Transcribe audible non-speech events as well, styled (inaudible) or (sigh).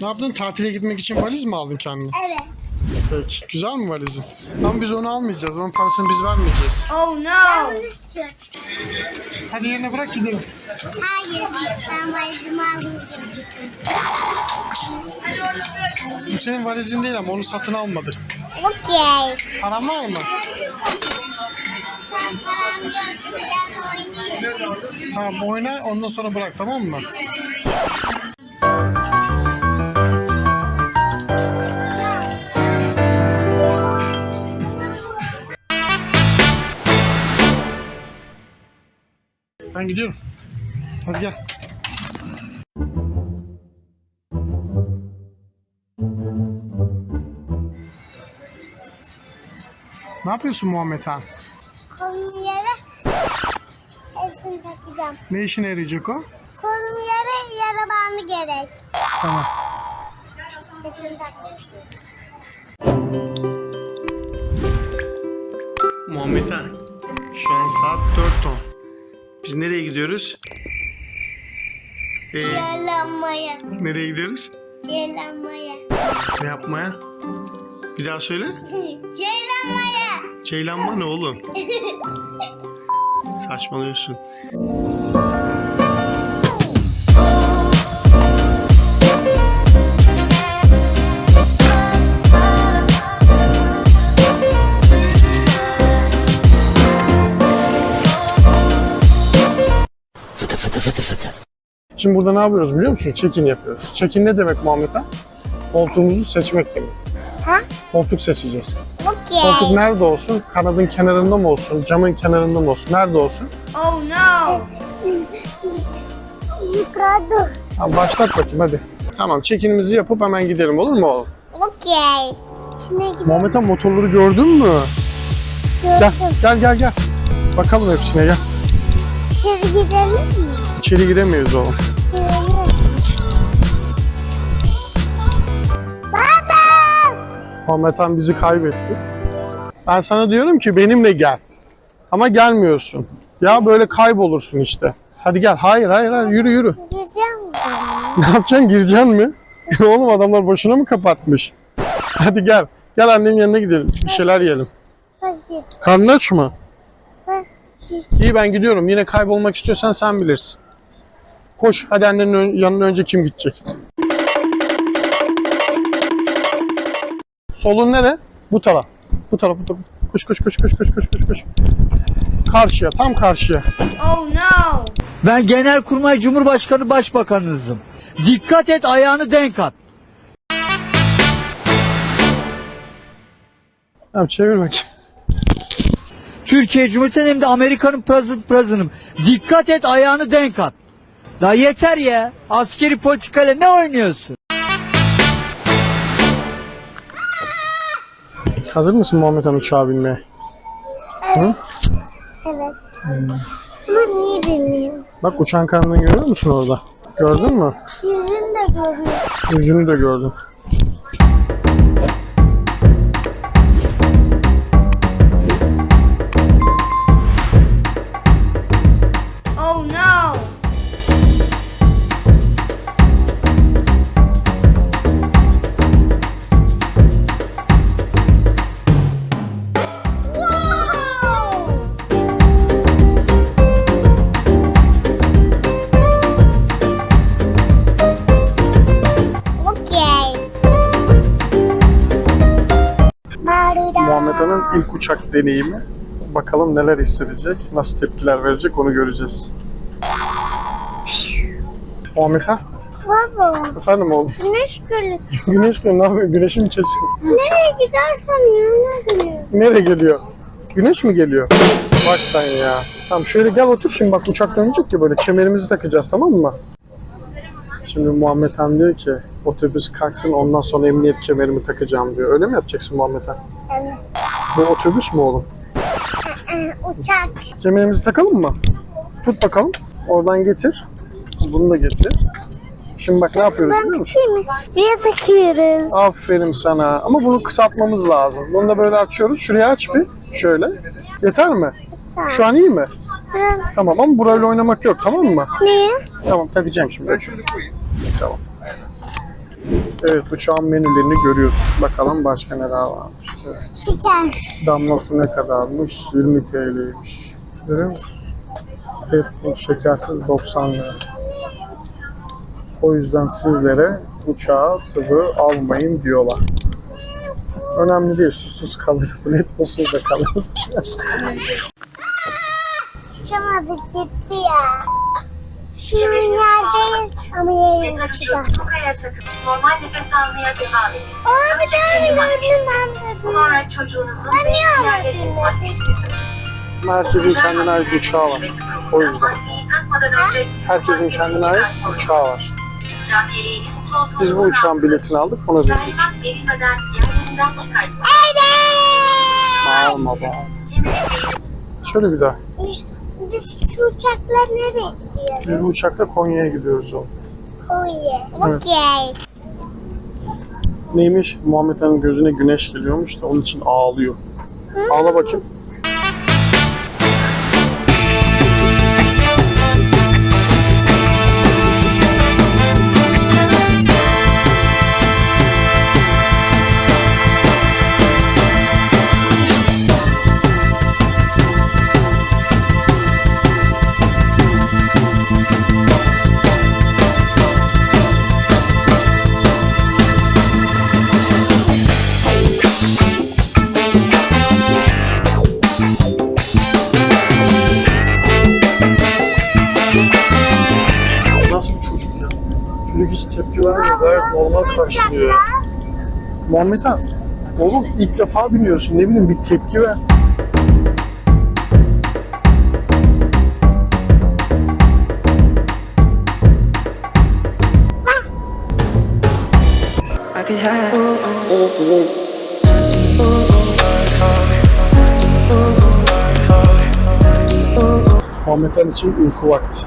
Ne yaptın? Tatile gitmek için valiz mi aldın kendine? Evet. Peki. Güzel mi valizin? Ama biz onu almayacağız. Onun parasını biz vermeyeceğiz. Oh no! bunu istiyorum. Hadi yerine bırak gidelim. Hayır. Ben valizimi almayacağım. Bu senin valizin değil ama onu satın almadık. Okey. Paran var mı? Sen param yok. Tamam oyna ondan sonra bırak tamam mı? Ben gidiyorum. Hadi gel. Ne yapıyorsun Muhammed Han? Kolum yere hepsini takacağım. Ne işine yarayacak o? Kolum yere yara bandı gerek. Tamam. Hepsini takacağım. Muhammed Han, şu an saat 4.10. Biz nereye gidiyoruz? Ee, Ceylanmaya. nereye gidiyoruz? Ceylanmaya. Ne yapmaya? Bir daha söyle. (laughs) Ceylanmaya. Ceylanma ne oğlum? (laughs) Saçmalıyorsun. Şimdi burada ne yapıyoruz biliyor musun? Check-in yapıyoruz. Check-in ne demek Muhammed Han? Koltuğumuzu seçmek demek. Ha? Koltuk seçeceğiz. Koltuk Okey. nerede olsun? Kanadın kenarında mı olsun? Camın kenarında mı olsun? Nerede olsun? Oh no! Yukarıda. Tamam başlat bakayım hadi. Tamam çekinimizi yapıp hemen gidelim olur mu oğlum? Okey. İçine gidelim. Muhammed Han motorları gördün mü? Gel Gördüm. gel gel gel. Bakalım hepsine gel. İçeri gidelim mi? İçeri giremiyoruz oğlum. Muhammed Han bizi kaybetti. Ben sana diyorum ki benimle gel. Ama gelmiyorsun. Ya böyle kaybolursun işte. Hadi gel. Hayır hayır hayır yürü yürü. Gireceğim mi? Ne yapacaksın? Gireceksin mi? Oğlum adamlar boşuna mı kapatmış? Hadi gel. Gel annenin yanına gidelim. Bir şeyler yiyelim. Hadi. Karnın aç mı? Hadi. İyi ben gidiyorum. Yine kaybolmak istiyorsan sen bilirsin. Koş. Hadi annenin ön- yanına önce kim gidecek? Solun nere? Bu taraf. Bu taraf. Bu taraf. Koş koş koş koş koş koş koş koş. Karşıya. Tam karşıya. Oh no! Ben Genelkurmay Cumhurbaşkanı Başbakanınızım. Dikkat et ayağını denk at. Tamam çevir bakayım. Türkiye Cumhuriyeti'nin hem de Amerika'nın president president'ım. Dikkat et ayağını denk at. Daha yeter ya. Askeri politikayla ne oynuyorsun? Hazır mısın Muhammed Han uçağa binmeye? Hı? Evet. Ama niye bilmiyoruz? Bak uçağın kanadını görüyor musun orada? Gördün mü? Yüzünü de görüyor. Yüzünü de gördüm. İlk uçak deneyimi. Bakalım neler hissedecek, nasıl tepkiler verecek onu göreceğiz. Muhammed Baba. efendim oğlum. Güneş gölü. (laughs) Güneş mü? Ne yapıyor? Güneşim kesin. Nereye gidersen yanına geliyor. Nereye geliyor? Güneş mi geliyor? Bak sen ya. Tamam şöyle gel otur şimdi bak uçak dönecek ya böyle kemerimizi takacağız tamam mı? Şimdi Muhammed Han diyor ki otobüs kalksın ondan sonra emniyet kemerimi takacağım diyor. Öyle mi yapacaksın Muhammed Han? Evet. Bu otobüs mü oğlum? Ee, Uçak. Kemerimizi takalım mı? Tut bakalım. Oradan getir. Bunu da getir. Şimdi bak ne yapıyoruz biliyor Ben musun? takayım mı? Buraya takıyoruz. Aferin sana. Ama bunu kısaltmamız lazım. Bunu da böyle açıyoruz. Şuraya aç bir. Şöyle. Yeter mi? Şu an iyi mi? Buraya- Tamam ama burayla oynamak yok tamam mı? Niye? Tamam takacağım şimdi. Tamam. Evet uçağın menülerini görüyorsun. Bakalım başka neler varmış. Evet. Şeker. Damla su ne kadarmış? 20 TL'ymiş. Görüyor musunuz? Red Bull şekersiz 90 lira. O yüzden sizlere uçağa sıvı almayın diyorlar. Önemli değil, susuz kalırız. (laughs) Red Bull'suz da kalırız. Uçamadık gitti ya. Şu yerdeyiz ama yerini uçacağız. Sokaya takıp normal nefes almaya devam edin. Tane kendi gördüm ben de. Sonra çocuğunuzun Ben niye maskesini. Herkesin kendine ait uçağı var. O yüzden. Herkesin kendine ait uçağı var. Biz bu uçağın biletini aldık, ona verilmeden yerlerinden çıkartmayın. Alma be. Şöyle bir daha. Şu uçaklar nereye gidiyoruz? Biz uçakla Konya'ya gidiyoruz oğlum. Konya. Evet. Okey. Neymiş? Muhammed Ali'nin gözüne güneş geliyormuş da onun için ağlıyor. Ağla bakayım. Tepki vermiyor. Gayet normal karşılıyor ya. Muhammed Han, oğlum ilk defa biniyorsun. Ne bileyim bir tepki ver. I could have. Muhammed Han için uyku vakti.